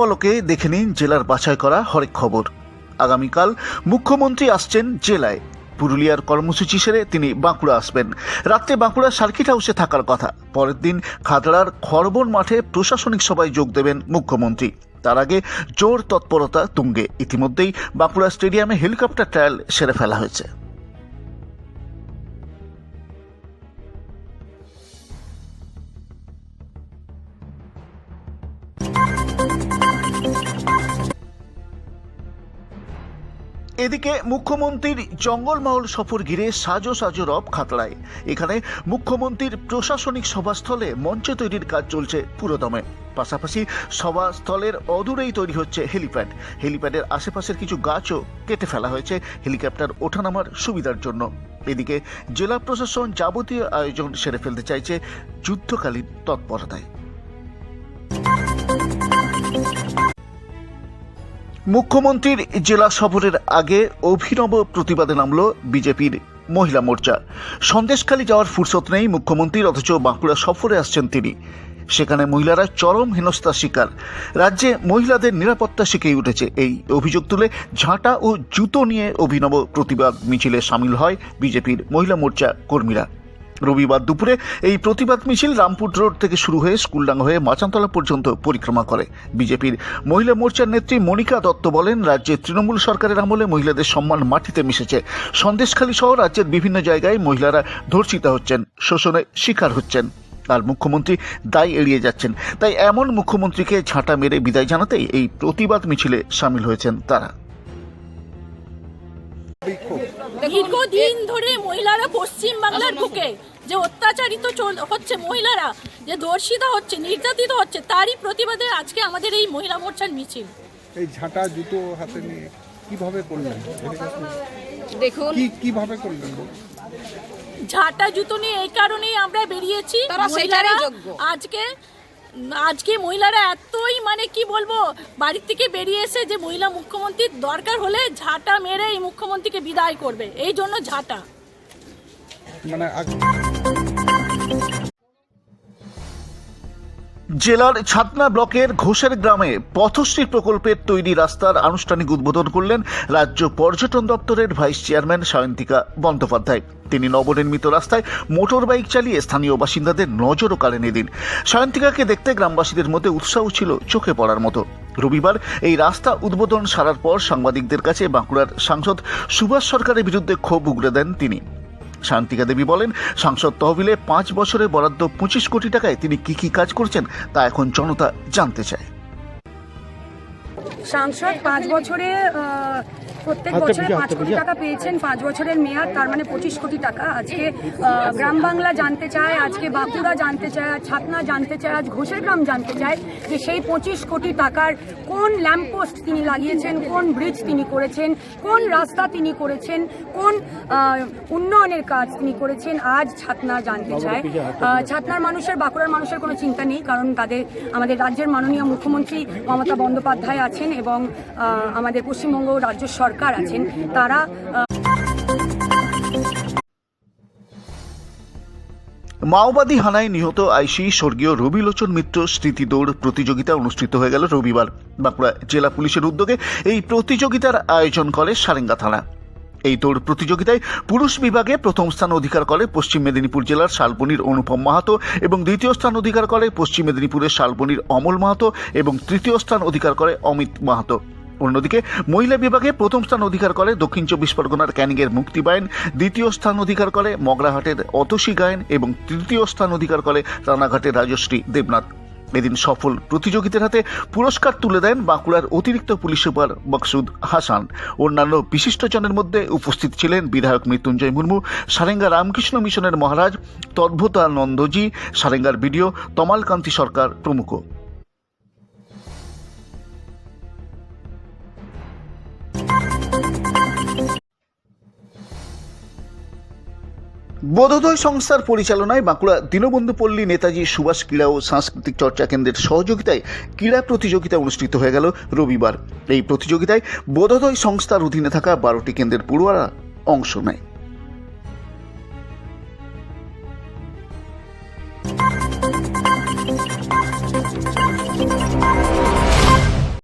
পলকে দেখে নিন জেলার বাছাই করা হরেক খবর। আগামীকাল মুখ্যমন্ত্রী আসছেন জেলায়। পুরুলিয়ার কর্মসূচি সেরে তিনি বাঁকুড়া আসবেন। রাত্রে বাঁকুড়া সার্কিট হাউসে থাকার কথা। পরের দিন খাতড়ার খরবন মাঠে প্রশাসনিক সভায় যোগ দেবেন মুখ্যমন্ত্রী। তার আগে জোর তৎপরতা তুঙ্গে। ইতিমধ্যেই বাঁকুড়া স্টেডিয়ামে হেলিকপ্টার ট্রায়াল সেরে ফেলা হয়েছে। এদিকে মুখ্যমন্ত্রীর জঙ্গলমহল সফর ঘিরে সাজো সাজো রব খাতড়ায়। এখানে মুখ্যমন্ত্রীর প্রশাসনিক সভাস্থলে মঞ্চ তৈরির কাজ চলছে পুরোদমে। পাশাপাশি সভাস্থলের অদূরেই তৈরি হচ্ছে হেলিপ্যাড। হেলিপ্যাডের আশেপাশের কিছু গাছও কেটে ফেলা হয়েছে হেলিকপ্টার ওঠানামার সুবিধার জন্য। এদিকে জেলা প্রশাসন যাবতীয় আয়োজন সেরে ফেলতে চাইছে যুদ্ধকালীন তৎপরতায়। মুখ্যমন্ত্রীর জেলা সফরের আগে অভিনব প্রতিবাদে নামল বিজেপির মহিলা মোর্চা। সন্দেশখালী যাওয়ার ফুরসত নেই মুখ্যমন্ত্রীর, অথচ বাঁকুড়া সফরে আসছেন তিনি। সেখানে মহিলারা চরম হেনস্থার শিকার। রাজ্যে মহিলাদের নিরাপত্তা শিখেই উঠেছে এই অভিযোগ তুলে ঝাঁটা ও জুতো নিয়ে অভিনব প্রতিবাদ মিছিলে সামিল হয় বিজেপির মহিলা মোর্চা কর্মীরা। রবিবার দুপুরে এই প্রতিবাদ মিছিল রামপুর রোড থেকে শুরু হয়ে স্কুলডাঙ্গা হয়ে মাচানতলা পর্যন্ত পরিক্রমা করে। বিজেপির মহিলা মোর্চার নেত্রী মনিকা দত্ত বলেন, রাজ্যে তৃণমূল সরকারের আমলে মহিলাদের সম্মান মাটিতে মিশেছে। সন্দেশখালী সহ রাজ্যের বিভিন্ন জায়গায় মহিলারা ধর্ষিতা হচ্ছেন, শোষণের শিকার হচ্ছেন। আর মুখ্যমন্ত্রী দায় এড়িয়ে যাচ্ছেন। তাই এমন মুখ্যমন্ত্রীকে ঝাঁটা মেরে বিদায় জানাতেই এই প্রতিবাদ মিছিলে সামিল হয়েছেন তারা। দীর্ঘদিন ধরে মহিলারা পশ্চিম বাংলার বুকে যে অত্যাচারিত চল- হচ্ছে মহিলারা যে ধর্ষিতা হচ্ছে নির্যাতিত হচ্ছে তারই প্রতিবাদে আজকে আমাদের এই মহিলা মোর্চার মিছিল। এই ঝাঁটা জুতো হাতে নিয়ে কীভাবে করলেন? দেখুন। কি কীভাবে করলেন? ঝাঁটা জুতো নিয়ে এই কারণেই আমরা বেরিয়েছি। মহিলারা আজকে আজকে মহিলারা এতই মানে কি বলব বাড়ির থেকে বেরিয়ে এসে যে মহিলা মুখ্যমন্ত্রীর দরকার হলে ঝাঁটা মেরে এই মুখ্যমন্ত্রীকে বিদায় করবে। এই জন্য ঝাঁটা। মানে জেলার ছাতনা ব্লকের ঘোষের গ্রামে পথশ্রী প্রকল্পের তৈরি রাস্তার আনুষ্ঠানিক উদ্বোধন করলেন রাজ্য পর্যটন দপ্তরের ভাইস চেয়ারম্যান সায়ন্তিকা বন্দ্যোপাধ্যায়। তিনি নবনির্মিত রাস্তায় মোটর বাইক চালিয়ে স্থানীয় বাসিন্দাদের নজরও কাড়েন এদিন। সায়ন্তিকাকে দেখতে গ্রামবাসীদের মধ্যে উৎসাহ ছিল চোখে পড়ার মতো। রবিবার এই রাস্তা উদ্বোধন সারার পর সাংবাদিকদের কাছে বাঁকুড়ার সাংসদ সুভাষ সরকারের বিরুদ্ধে ক্ষোভ উগড়ে দেন তিনি। শান্তিকা দেবী বলেন, সাংসদ তহবিলে পাঁচ বছরে বরাদ্দ পঁচিশ কোটি টাকায় তিনি কি কি কাজ করছেন তা এখন জনতা জানতে চায়। সাংসদ পাঁচ বছরে প্রত্যেক বছরে পাঁচ কোটি টাকা পেয়েছেন পাঁচ বছরের মেয়াদ তার মানে পঁচিশ কোটি টাকা। আজকে গ্রাম বাংলা জানতে চায় আজকে বাঁকুড়া জানতে চায় আজ ছাতনা জানতে চায় আজ ঘোষের গ্রাম জানতে চায় যে সেই পঁচিশ কোটি টাকার কোন ল্যাম্পপোস্ট তিনি লাগিয়েছেন কোন ব্রিজ তিনি করেছেন কোন রাস্তা তিনি করেছেন কোন উন্নয়নের কাজ তিনি করেছেন আজ ছাতনা জানতে চায়। ছাতনার মানুষের বাঁকুড়ার মানুষের কোনো চিন্তা নেই কারণ তাদের আমাদের রাজ্যের মাননীয় মুখ্যমন্ত্রী মমতা বন্দ্যোপাধ্যায় আছেন এবং আমাদের পশ্চিমবঙ্গ রাজ্য সরকার আছেন, তারা মাওবাদী হানায় নিহত আইসি স্বর্গীয় রবিলোচন মিত্র স্মৃতি দৌড় প্রতিযোগিতা অনুষ্ঠিত হয়ে গেল রবিবার বাঁকুড়া জেলা পুলিশের উদ্যোগে। এই প্রতিযোগিতার আয়োজন করে সারেঙ্গা থানা। এই দৌড় প্রতিযোগিতায় পুরুষ বিভাগে প্রথম স্থান অধিকার করে পশ্চিম মেদিনীপুর জেলার শালবনির অনুপম মাহাতো এবং দ্বিতীয় স্থান অধিকার করে পশ্চিম মেদিনীপুরের শালবনির অমল মাহাতো এবং তৃতীয় স্থান অধিকার করে অমিত মাহাতো। অন্যদিকে মহিলা বিভাগে প্রথম স্থান অধিকার করে দক্ষিণ চব্বিশ পরগনার ক্যানিংয়ের মুক্তি বায়ন দ্বিতীয় স্থান অধিকার করে মগরাহাটের অতসী গায়ন এবং তৃতীয় স্থান অধিকার করে রানাঘাটের রাজশ্রী দেবনাথ। এদিন সফল প্রতিযোগিতার হাতে পুরস্কার তুলে দেন বাঁকুড়ার অতিরিক্ত পুলিশ সুপার মকসুদ হাসান। অন্যান্য বিশিষ্টজনের মধ্যে উপস্থিত ছিলেন বিধায়ক মৃত্যুঞ্জয় মুর্মু, সারেঙ্গা রামকৃষ্ণ মিশনের মহারাজ তদ্ভুতানন্দজি, সারেঙ্গার বিডিও তমালকান্তি সরকার প্রমুখ। বোধোদয় সংস্থার পরিচালনায় বাঁকুড়া দীনবন্ধু পল্লী নেতাজি সুভাষ ক্রীড়া ও সাংস্কৃতিক চর্চা কেন্দ্রের সহযোগিতায় ক্রীড়া প্রতিযোগিতা অনুষ্ঠিত হয়ে গেল রবিবার। এই প্রতিযোগিতায় বোধোদয় সংস্থার অধীনে থাকা বারোটি কেন্দ্রের পড়ুয়ারা অংশ নেয়।